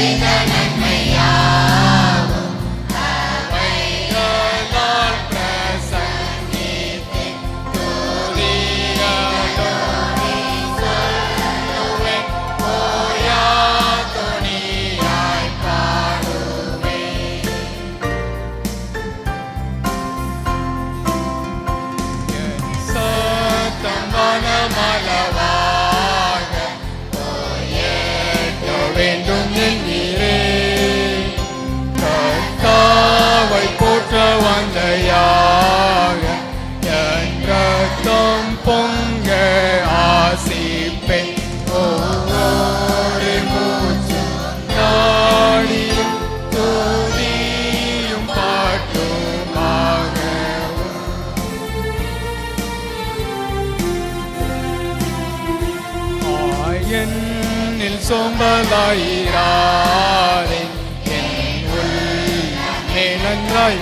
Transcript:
African பொங்க ஆசிப்பேன். ஒவ்வொரு மூச்சும் நாடியும் துதியும் பாட்டுமாக என்னில் சோம்பலாயிராரே என் உள் நன்றாய்